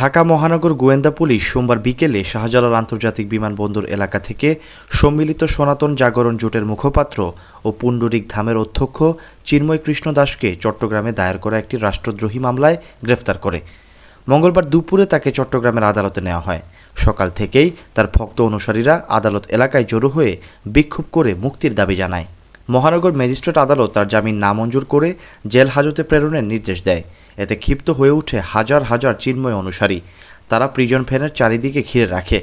ঢাকা মহানগর গোয়েন্দা পুলিশ সোমবার বিকেলে শাহজালাল আন্তর্জাতিক বিমানবন্দর এলাকা থেকে সম্মিলিত সনাতন জাগরণ জোটের মুখপাত্র ও পুণ্ডরিক ধামের অধ্যক্ষ চিন্ময় কৃষ্ণ দাসকে চট্টগ্রামে দায়ের করা একটি রাষ্ট্রদ্রোহী মামলায় গ্রেফতার করে। মঙ্গলবার দুপুরে তাকে চট্টগ্রামের আদালতে নেওয়া হয়। সকাল থেকেই তার ভক্ত অনুসারীরা আদালত এলাকায় জড়ো হয়ে বিক্ষোভ করে মুক্তির দাবি জানায়। মহানগর ম্যাজিস্ট্রেট আদালত তার জামিন নামঞ্জুর করে জেল হাজতে প্রেরণের নির্দেশ দেয়। এতে ক্ষিপ্ত হয়ে ওঠে হাজার হাজার চিন্ময় অনুসারী। তারা প্রিজন ভ্যানের চারিদিকে ঘিরে রাখে।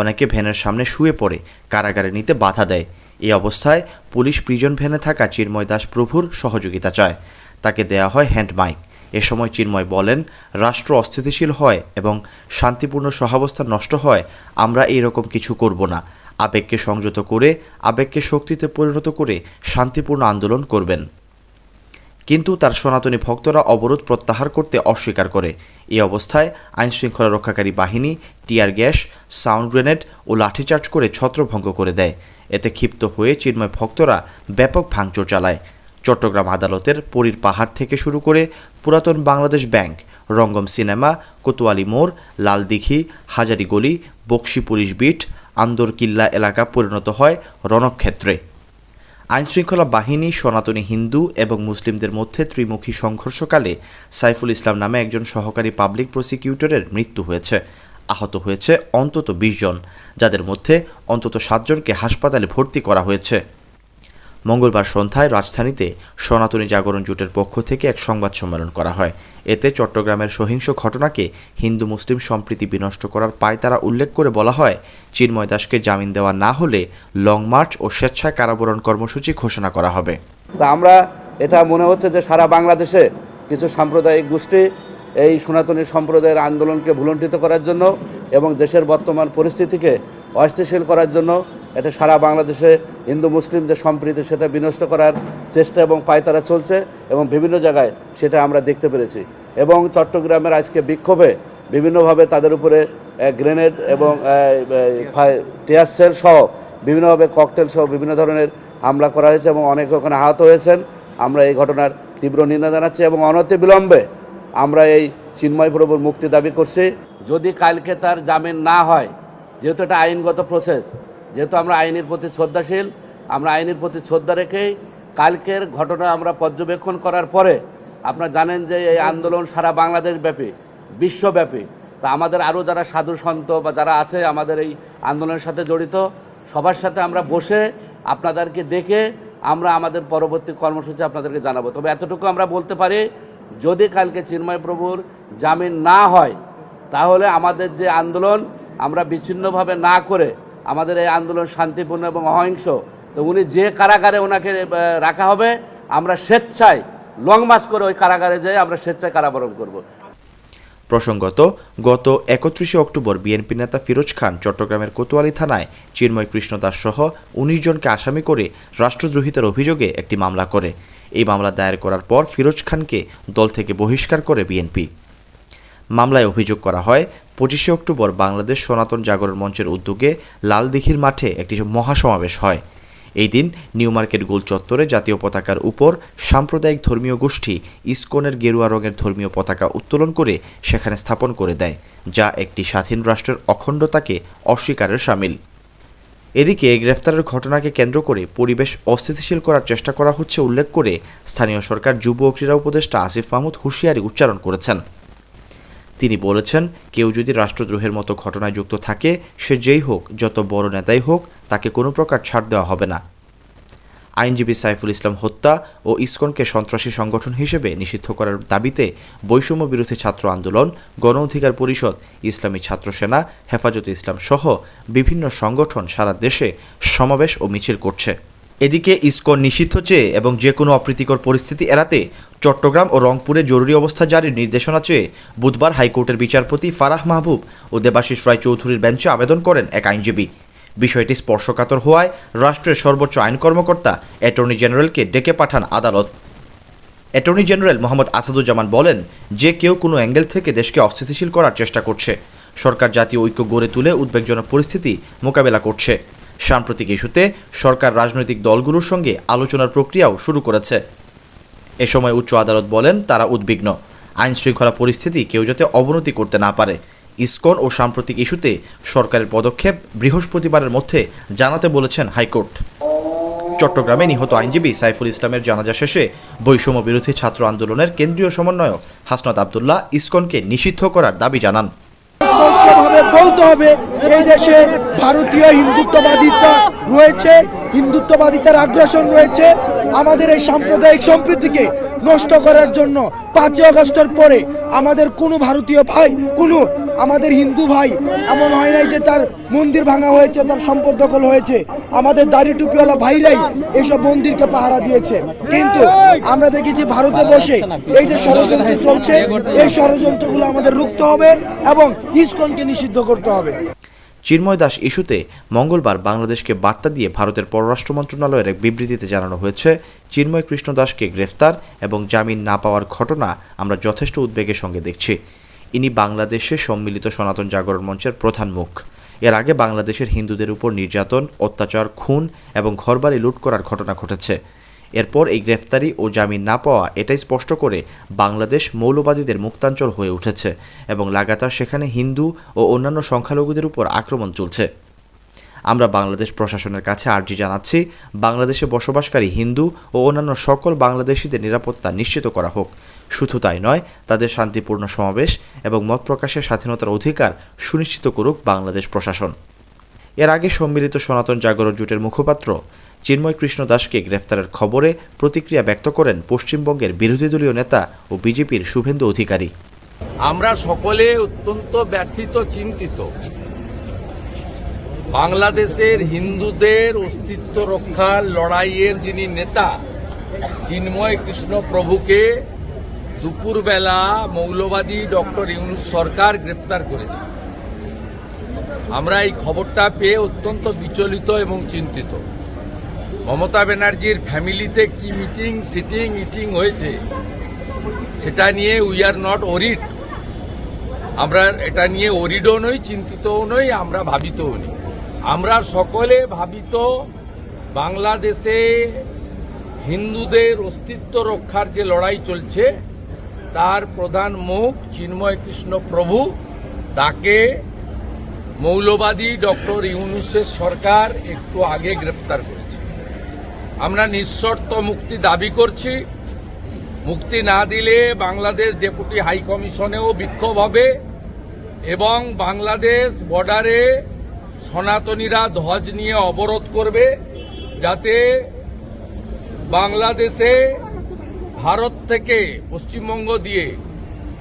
অনেকে ভ্যানের সামনে শুয়ে পড়ে, কারাগারে নিতে বাধা দেয়। এই অবস্থায় পুলিশ প্রিজন ভ্যানে থাকা চিন্ময় দাস প্রভুর সহযোগিতা চায়। তাকে দেয়া হয় হ্যান্ড মাইক। এ সময় চিন্ময় বলেন, রাষ্ট্র অস্থিতিশীল হয় এবং শান্তিপূর্ণ সহাবস্থা নষ্ট হয়, আমরা এই রকম কিছু করব না। আবেগকে সংযত করে, আবেগকে শক্তিতে পরিণত করে শান্তিপূর্ণ আন্দোলন করবেন। কিন্তু তার সনাতনী ভক্তরা অবরোধ প্রত্যাহার করতে অস্বীকার করে। এই অবস্থায় আইনশৃঙ্খলা রক্ষাকারী বাহিনী, টিয়ার গ্যাস, সাউন্ড গ্রেনেড ও লাঠিচার্জ করে ছত্রভঙ্গ করে দেয়। এতে ক্ষিপ্ত হয়ে চিন্ময় ভক্তরা ব্যাপক ভাঙচুর চালায়। চট্টগ্রাম আদালতের পরীর পাহাড় থেকে শুরু করে পুরাতন বাংলাদেশ ব্যাংক, রঙ্গম সিনেমা, কোতোয়ালি মোড়, লালদিঘি, হাজারিগলি, বক্সি পুলিশ বিট আন্দর কিল্লা এলাকা পরিণত হয় রণক্ষেত্রে। আইনশৃঙ্খলা বাহিনী, সনাতনী হিন্দু এবং মুসলিমদের মধ্যে ত্রিমুখী সংঘর্ষকালে সাইফুল ইসলাম নামে একজন সহকারী পাবলিক প্রসিকিউটরের মৃত্যু হয়েছে। আহত হয়েছে অন্তত বিশ জন, যাদের মধ্যে অন্তত সাতজনকে হাসপাতালে ভর্তি করা হয়েছে। মঙ্গলবার সন্ধ্যায় রাজধানীতে সনাতনী জাগরণ জোটের পক্ষ থেকে এক সংবাদ সম্মেলন করা হয়। এতে চট্টগ্রামের সহিংস ঘটনাকে হিন্দু মুসলিম সম্প্রীতি বিনষ্ট করার পায়তারা উল্লেখ করে বলা হয়, চিন্ময় দাসকে জামিন দেওয়া না হলে লং মার্চ ও স্বেচ্ছায় কারাবরণ কর্মসূচি ঘোষণা করা হবে। তা আমরা এটা মনে হচ্ছে যে সারা বাংলাদেশে কিছু সাম্প্রদায়িক গোষ্ঠী এই সনাতনী সম্প্রদায়ের আন্দোলনকে ভুলণ্ঠিত করার জন্য এবং দেশের বর্তমান পরিস্থিতিকে অস্থিতিশীল করার জন্য এটা সারা বাংলাদেশে হিন্দু, মুসলিম যে সম্প্রীতি সেটা বিনষ্ট করার চেষ্টা এবং পায়তারা চলছে এবং বিভিন্ন জায়গায় সেটা আমরা দেখতে পেরেছি। এবং চট্টগ্রামের আজকে বিক্ষোভে বিভিন্নভাবে তাদের উপরে গ্রেনেড এবং টিয়ার সেল সহ বিভিন্নভাবে ককটেল সহ বিভিন্ন ধরনের হামলা করা হয়েছে এবং অনেকে ওখানে আহত হয়েছেন। আমরা এই ঘটনার তীব্র নিন্দা জানাচ্ছি এবং অনতি বিলম্বে আমরা এই চিন্ময় প্রভুর মুক্তি দাবি করছি। যদি কালকে তার জামিন না হয়, যেহেতু এটা আইনগত প্রসেস যেহেতু আমরা আইনের প্রতি শ্রদ্ধাশীল, আমরা আইনের প্রতি শ্রদ্ধা রেখেই কালকের ঘটনা আমরা পর্যবেক্ষণ করার পরে আপনারা জানেন যে এই আন্দোলন সারা বাংলাদেশ ব্যাপী, বিশ্বব্যাপী। তা আমাদের আরও যারা সাধু সন্ত বা যারা আছে আমাদের এই আন্দোলনের সাথে জড়িত, সবার সাথে আমরা বসে আপনাদেরকে ডেকে আমরা আমাদের পরবর্তী কর্মসূচি আপনাদেরকে জানাব। তবে এতটুকু আমরা বলতে পারি, যদি কালকে চিন্ময় প্রভুর জামিন না হয়, তাহলে আমাদের যে আন্দোলন আমরা বিচ্ছিন্নভাবে না করে আমাদের এই আন্দোলন শান্তিপূর্ণ এবং অহিংস। তো উনি যে কারাগারে ওনাকে রাখা হবে, আমরা স্বেচ্ছায় লং মার্চ করে ওই কারাগারে যেয়ে আমরা স্বেচ্ছায় কারাবরণ করব। প্রসঙ্গত, গত একত্রিশে অক্টোবর বিএনপি নেতা ফিরোজ খান চট্টগ্রামের কোতোয়ালি থানায় চিন্ময় কৃষ্ণ দাস সহ উনিশ জনকে আসামি করে রাষ্ট্রদ্রোহিতার অভিযোগে একটি মামলা করে। এই মামলা দায়ের করার পর ফিরোজ খানকে দল থেকে বহিষ্কার করে বিএনপি। মামলায় অভিযোগ করা হয়, পঁচিশে অক্টোবর বাংলাদেশ সনাতন জাগরণ মঞ্চের উদ্যোগে লালদিঘির মাঠে একটি মহাসমাবেশ হয়। এই দিন নিউ মার্কেট গোল চত্বরে জাতীয় পতাকার উপর সাম্প্রদায়িক ধর্মীয় গোষ্ঠী ইসকনের গেরুয়া রঙের ধর্মীয় পতাকা উত্তোলন করে সেখানে স্থাপন করে দেয়, যা একটি স্বাধীন রাষ্ট্রের অখণ্ডতাকে অস্বীকারের সামিল। এদিকে গ্রেফতারের ঘটনাকে কেন্দ্র করে পরিবেশ অস্থিতিশীল করার চেষ্টা করা হচ্ছে উল্লেখ করে স্থানীয় সরকার যুব ও ক্রীড়া উপদেষ্টা আসিফ মাহমুদ হুঁশিয়ারি উচ্চারণ করেছেন। তিনি বলেছেন, কেউ যদি রাষ্ট্রদ্রোহের মতো ঘটনায় যুক্ত থাকে, সে যেই হোক, যত বড় নেতাই হোক, তাকে কোনো প্রকার ছাড় দেওয়া হবে না। আইনজীবী সাইফুল ইসলাম হত্যা ও ইসকনকে সন্ত্রাসী সংগঠন হিসেবে নিষিদ্ধ করার দাবিতে বৈষম্য বিরোধী ছাত্র আন্দোলন, গণ অধিকার পরিষদ, ইসলামী ছাত্র সেনা, হেফাজতে ইসলাম সহ বিভিন্ন সংগঠন সারা দেশে সমাবেশ ও মিছিল করছে। এদিকে ইসকন নিষিদ্ধ চেয়ে এবং যে কোনো অপ্রীতিকর পরিস্থিতি এড়াতে চট্টগ্রাম ও রংপুরে জরুরি অবস্থা জারির নির্দেশনা চেয়ে বুধবার হাইকোর্টের বিচারপতি ফারাহ মাহবুব ও দেবাশিস রায় চৌধুরীর বেঞ্চে আবেদন করেন এক আইনজীবী। বিষয়টি স্পর্শকাতর হওয়ায় রাষ্ট্রের সর্বোচ্চ আইন কর্মকর্তা অ্যাটর্নি জেনারেলকে ডেকে পাঠান আদালত। অ্যাটর্নি জেনারেল মোহাম্মদ আসাদুজ্জামান বলেন, যে কেউ কোনো অ্যাঙ্গেল থেকে দেশকে অস্থিতিশীল করার চেষ্টা করছে। সরকার জাতীয় ঐক্য গড়ে তুলে উদ্বেগজনক পরিস্থিতি মোকাবেলা করছে। সাম্প্রতিক ইস্যুতে সরকার রাজনৈতিক দলগুলোর সঙ্গে আলোচনার প্রক্রিয়াও শুরু করেছে। এ সময় উচ্চ আদালত বলেন, তারা উদ্বিগ্ন। আইন শৃঙ্খলা পরিস্থিতি কেউ যাতে অবনতি করতে না পারে। ইসকন ও সাম্প্রতিক ইস্যুতে সরকারের পদক্ষেপ বৃহস্পতিবারের মধ্যে জানাতে বলেছেন হাইকোর্ট। চট্টগ্রামে নিহত আইনজীবী সাইফুল ইসলামের জানাজা শেষে বৈষম্য বিরোধী ছাত্র আন্দোলনের কেন্দ্রীয় সমন্বয়ক হাসনাত আবদুল্লাহ ইসকনকে নিষিদ্ধ করার দাবি জানান। বলতে হবে, এই দেশে ভারতীয় হিন্দুত্ববাদিতা রয়েছে হিন্দুত্ববাদিতার আগ্রাসন রয়েছে, আমাদের এই সাম্প্রদায়িক সম্প্রীতিকে নষ্ট করার জন্য পাঁচই আগস্টের পরে আমাদের কোনো ভারতীয় ভাই, কোনো আমাদের হিন্দু ভাই এমন হয় নাই যে তার মন্দির ভাঙা হয়েছে, তার সম্পদ দখল হয়েছে। আমাদের দাড়ি টুপিওয়ালা ভাইরাই এইসব মন্দিরকে পাহারা দিয়েছে। কিন্তু আমরা দেখেছি ভারতে বসে এই যে ষড়যন্ত্র চলছে, এই ষড়যন্ত্রগুলো আমাদের রুখতে হবে এবং ইসকনকে নিষিদ্ধ করতে হবে। চিন্ময় দাস ইস্যুতে মঙ্গলবার বাংলাদেশকে বার্তা দিয়ে ভারতের পররাষ্ট্র মন্ত্রণালয়ের এক বিবৃতিতে জানানো হয়েছে, চিন্ময় কৃষ্ণ দাসকে গ্রেফতার এবং জামিন না পাওয়ার ঘটনা আমরা যথেষ্ট উদ্বেগের সঙ্গে দেখছি। ইনি বাংলাদেশে সম্মিলিত সনাতন জাগরণ মঞ্চের প্রধান মুখ। এর আগে বাংলাদেশের হিন্দুদের উপর নির্যাতন, অত্যাচার, খুন এবং ঘরবাড়ি লুট করার ঘটনা ঘটেছে। এরপর এই গ্রেফতারি ও জামিন না পাওয়া এটাই স্পষ্ট করে বাংলাদেশ মৌলবাদীদের মুক্তাঞ্চল হয়ে উঠেছে এবং লাগাতার সেখানে হিন্দু ও অন্যান্য সংখ্যালঘুদের উপর আক্রমণ চলছে। আমরা বাংলাদেশ প্রশাসনের কাছে আর্জি জানাচ্ছি, বাংলাদেশে বসবাসকারী হিন্দু ও অন্যান্য সকল বাংলাদেশিদের নিরাপত্তা নিশ্চিত করা হোক। শুধু তাই নয়, তাদের শান্তিপূর্ণ সমাবেশ এবং মত প্রকাশের স্বাধীনতার অধিকার সুনিশ্চিত করুক বাংলাদেশ প্রশাসন। এর আগে সম্মিলিত সনাতন জাগরণ জোটের মুখপাত্র চিন্ময় কৃষ্ণ দাসকে গ্রেফতারের খবরে প্রতিক্রিয়া ব্যক্ত করেন পশ্চিমবঙ্গের বিরোধী দলীয় নেতা ও বিজেপির শুভেন্দু অধিকারী। আমরা সকলে অত্যন্ত ব্যথিত, চিন্তিত। বাংলাদেশের হিন্দুদের অস্তিত্ব রক্ষার লড়াইয়ের যিনি নেতা, চিন্ময় কৃষ্ণ প্রভুকে দুপুরবেলা মৌলবাদী ডক্টর ইউনুস সরকার গ্রেপ্তার করেছে। আমরা এই খবরটা পেয়ে অত্যন্ত বিচলিত এবং চিন্তিত। মমতা ব্যানার্জির ফ্যামিলিতে কি মিটিং, সিটিং, ইটিং হয়েছে, সেটা নিয়ে উই আর নট ওরিড আমরা এটা নিয়ে ওরিডও নই, চিন্তিতও নই, আমরা ভাবিতও নই। আমরা সকলে ভাবিত বাংলাদেশে হিন্দুদের অস্তিত্ব রক্ষার যে লড়াই চলছে, তার প্রধান মুখ চিন্ময় কৃষ্ণ প্রভু, তাকে মৌলবাদী ডক্টর ইউনুসের সরকার একটু আগে গ্রেপ্তার করেছে। আমরা নিঃশর্ত মুক্তি দাবি করছি। মুক্তি না দিলে বাংলাদেশ ডেপুটি হাই কমিশনেও বিক্ষোভ হবে এবং বাংলাদেশ বর্ডারে সনাতনীরা ধ্বজ নিয়ে অবরোধ করবে যাতে বাংলাদেশে ভারত থেকে পশ্চিমবঙ্গ দিয়ে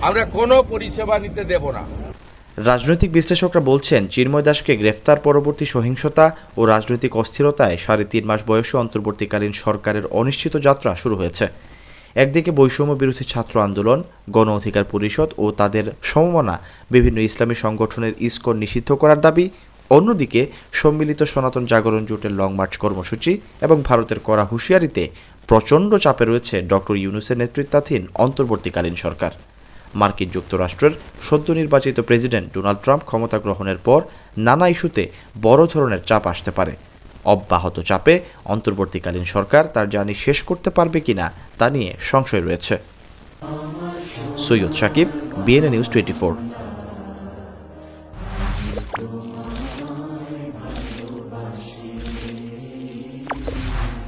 আমরা কোনো পরিষেবা নিতে দেব না। রাজনৈতিক বিশ্লেষকরা বলছেন, চিন্ময় দাসকে গ্রেফতার, পরবর্তী সহিংসতা ও রাজনৈতিক অস্থিরতায় সাড়ে তিন মাস বয়সে অন্তর্বর্তীকালীন সরকারের অনিশ্চিত যাত্রা শুরু হয়েছে। একদিকে বৈষম্য বিরোধী ছাত্র আন্দোলন, গণ অধিকার পরিষদ ও তাদের সমমনা বিভিন্ন ইসলামী সংগঠনের ইসকন নিষিদ্ধ করার দাবি। অন্যদিকে সম্মিলিত সনাতন জাগরণ জোটের লং মার্চ কর্মসূচি এবং ভারতের করা হুঁশিয়ারিতে প্রচণ্ড চাপে রয়েছে ডক্টর ইউনুসের নেতৃত্বাধীন অন্তর্বর্তীকালীন সরকার। মার্কিন যুক্তরাষ্ট্রের সদ্য নির্বাচিত প্রেসিডেন্ট ডোনাল্ড ট্রাম্প ক্ষমতা গ্রহণের পর নানা ইস্যুতে বড় ধরনের চাপ আসতে পারে। অব্যাহত চাপে অন্তর্বর্তীকালীন সরকার তার জানি শেষ করতে পারবে কিনা তা নিয়ে সংশয় রয়েছে। Syed Sakib BNA news twenty